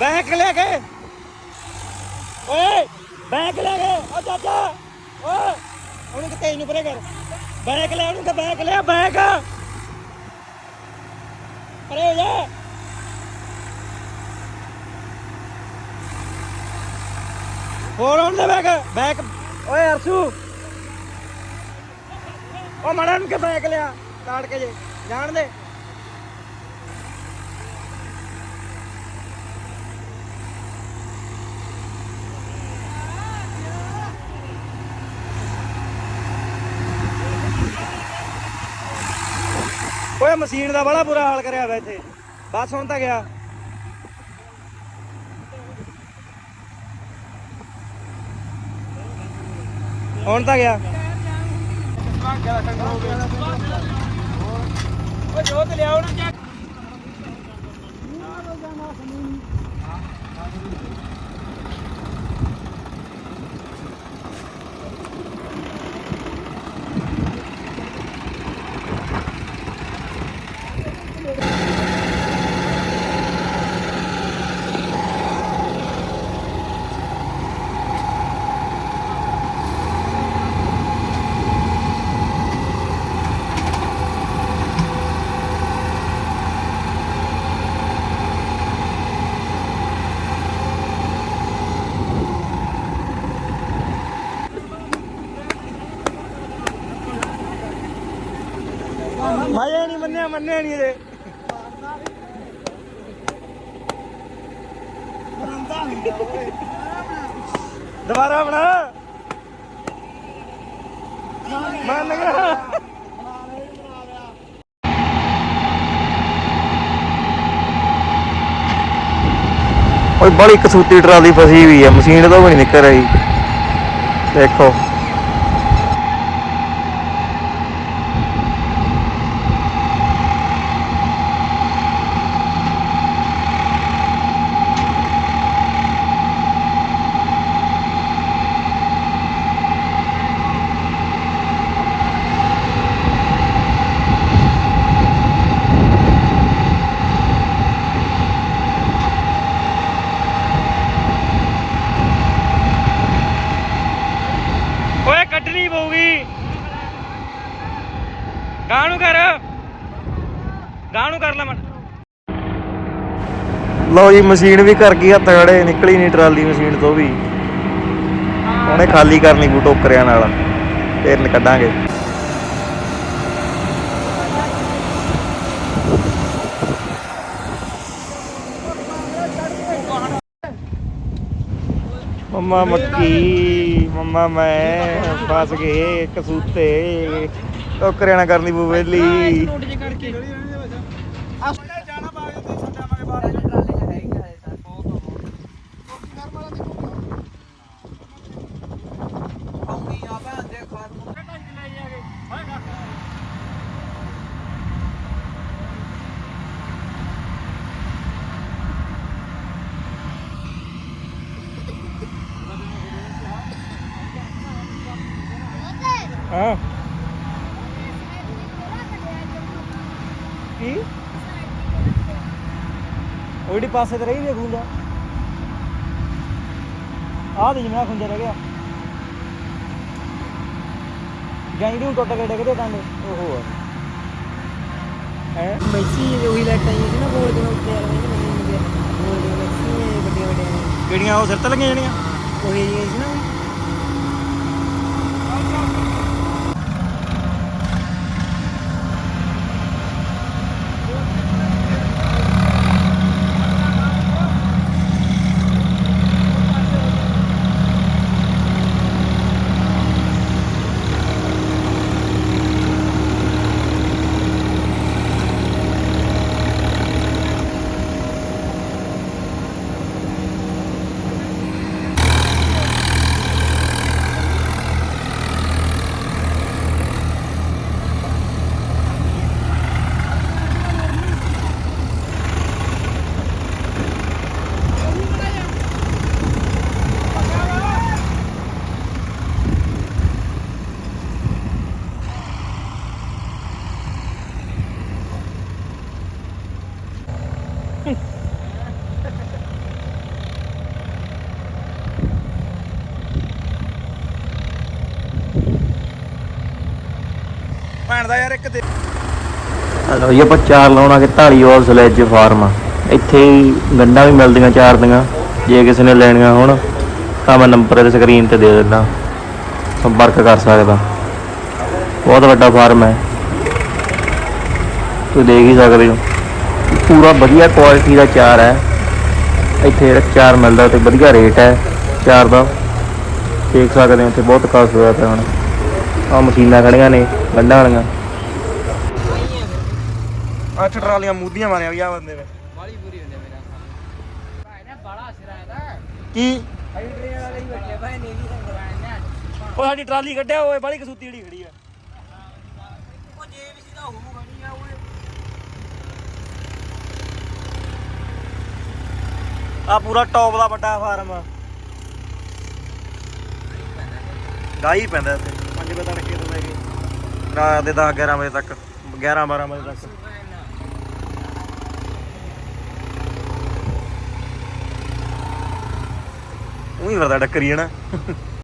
Back ਲੈ ਕੇ। ਓਏ, back ਲੈ ਕੇ। ਓ ਚਾਚਾ ਓਏ ਉਹਨੂੰ ਕਿ ਤੇਜ ਪਰੇ ਕਰ। ਬੈਕ ਲੈ, ਉਹਨੂੰ ਕਿ ਬੈਕ ਲੈ ਬੈਕ। ਪਰੇ ਹੋ ਜਾ। ਹੋਰ ਉਹਨੂੰ ਦੇ ਬੈਕ ਬੈਕ। ਓਏ ਅਰਸ਼ੂ। ਉਹ ਮੜਾ ਨੂੰ ਕਿ ਲਿਆ ਕਾਟ ਕੇ ਜੇ। ਜਾਣ ਦੇ। ਓਏ, ਮਸ਼ੀਨ ਦਾ ਬੜਾ ਬੁਰਾ ਹਾਲ ਕਰਿਆ ਵਾ ਇੱਥੇ। ਬਸ ਹੁਣ ਤਾਂ ਗਿਆ। ਹੁਣ ਤਾਂ ਗਿਆ। ਓ ਜੋਤ ਲਿਆਓ ਨਾ ਚੱਕ ਮਾਇਆ ਨਹੀਂ ਮੰਨਿਆ ਮੰਨਿਆ ਨਹੀਂ ਇਹਦੇ। ਦੁਬਾਰਾ ਬਣਾ। ਮੰਨ ਗਿਆ। ਓਏ, ਬੜੀ ਕਸੂਤੀ ਟਰਾਲੀ ਫਸੀ ਹੋਈ ਆ, ਮਸ਼ੀਨ ਤੋਂ ਵੀ ਨਹੀਂ ਨਿਕਲ ਰਹੀ। ਦੇਖੋ। ਗਾਂ ਨੂੰ ਕਰ। ਗਾਂ ਨੂੰ ਕਰ ਲੈ ਮਨ। ਲਓ ਜੀ ਮਸ਼ੀਨ ਵੀ ਕਰ ਗਈ ਹੱਥ ਖੜੇ ਨਿਕਲੀ ਨਹੀਂ ਟਰਾਲੀ ਮਸ਼ੀਨ ਤੋਂ ਵੀ। ਉਹਨੇ ਖਾਲੀ ਕਰਨੀ ਬੂ ਟੋਕਰਿਆਂ ਨਾਲ। ਫੇਰ ਨ ਮੰਮਾ ਮੱਕੀ ਮੰਮਾ ਮੈਂ ਫਸ ਗਏ ਕਸੂਤੇ ਟੋਕਰਿਆਂ ਨਾਲ ਕਰਨੀ ਬੂ ਵੇਲੀ। ਹਾਂ। ਕੀ? ਉਹੜੀ ਪਾਸੇ ਤੇ ਰਹੀ ਦੇ ਖੁੰਝਾ ਆ ਦੇ ਜਿਵੇਂ ਖੁੰਝਾ ਰਹਿ ਗਿਆ। ਜਾਈ ਨੂੰ ਟੁੱਟ ਕੇ ਡਿੱਗਦੇ ਕੰਨ। ਓਹੋ। ਹੈ? ਮੈਸੀ ਉਹੀ ਲਾਈਟਾਂ ਹੀ ਸੀ ਨਾ ਬੋਲ ਦੇ ਉੱਤੇ ਨਹੀਂ ਬੋਲ ਦੇ ਮੈਸੀ ਵੱਡੀਆਂ ਵੱਡੀਆਂ ਕਿਹੜੀਆਂ ਉਹ ਸਿਰ ਤੇ ਲੱਗੀਆਂ ਜਿਹੜੀਆਂ? ਉਹੀ ਸੀ ਨਾ ਭੈਣ ਦਾ ਯਾਰ ਇੱਕ ਦੇ ਹਲੋ ਇਹ ਆਪਾਂ ਚਾਰ ਲਾਉਣਾ ਕਿ ਢਾਲੀਵਾਲ ਸਲੈਜ ਫਾਰਮ। ਇੱਥੇ ਹੀ ਵੀ ਮਿਲਦੀਆਂ ਚਾਰ ਦੀਆਂ, ਜੇ ਕਿਸੇ ਨੇ ਲੈਣੀਆਂ ਹੋਣ, ਤਾਂ ਮੈਂ ਨੰਬਰ ਇਹਦੇ ਸਕਰੀਨ ਤੇ ਦੇ ਦਿੰਦਾ। ਸੰਪਰਕ ਕਰ ਸਕਦਾ। ਬਹੁਤ ਵੱਡਾ ਫਾਰਮ ਹੈ। ਤੁਸੀਂ ਦੇਖ ਹੀ ਸਕਦੇ ਹੋ। ਪੂਰਾ ਵਧੀਆ ਕੁਆਲਿਟੀ ਦਾ ਚਾਰ ਹੈ। ਇੱਥੇ ਜਿਹੜਾ ਚਾਰ ਮਿਲਦਾ ਤੇ ਵਧੀਆ ਰੇਟ ਹੈ। ਚਾਰ ਦਾ ਦੇਖ ਸਕਦੇ ਹੋ, ਇੱਥੇ ਬਹੁਤ ਕਾਸ ਹੋਇਆ ਪਿਆ ਹੁਣ। ਆ ਮਸ਼ੀਨਾਂ ਖੜੀਆਂ ਨੇ ਗੰਢਾਂ ਵਾਲੀਆਂ। ਅੱਠ ਟਰਾਲੀਆਂ ਮੂਧੀਆਂ ਮਾਰਿਆ ਗਿਆ ਬੰਦੇ ਨੇ। ਬਾਲੀ ਪੂਰੀ ਹੁੰਦੇ ਮੇਰਾ ਭਾਈ ਨੇ ਬੜਾ ਸਿਰਾ ਇਹਦਾ। ਕੀ? ਅਈ ਟ੍ਰੇਨ ਵਾਲੇ ਹੀ ਬੈਠੇ ਭਾਈ ਨੇ ਵੀ ਸੰਗਰਾਨ ਨੇ ਉਹ ਸਾਡੀ ਟਰਾਲੀ ਕੱਢਿਆ ਓਏ ਬੜੀ ਕਸੂਤੀ ਜਿਹੜੀ ਖੜੀ ਆ। ਉਹ ਜੇਬੀਸੀ ਦਾ ਹੋਊਗਾ ਨਹੀਂ ਆ ਓਏ ਆ ਪੂਰਾ ਟੌਪ ਦਾ ਵੱਡਾ ਫਾਰਮ ਆ। ਗਾਈ ਪੈਂਦਾ ਇੱਥੇ। 5 ਵਜੇ ਤੜਕੇ ਤੋਂ ਲੈ ਕੇ? ਰਾਤ ਦੇ 10 11 ਵਜੇ ਤੱਕ 11 12 ਵਜੇ ਤੱਕ। ਉਹੀ ਫਿਰਦਾ ਟੱਕਰੀ ਨਾ।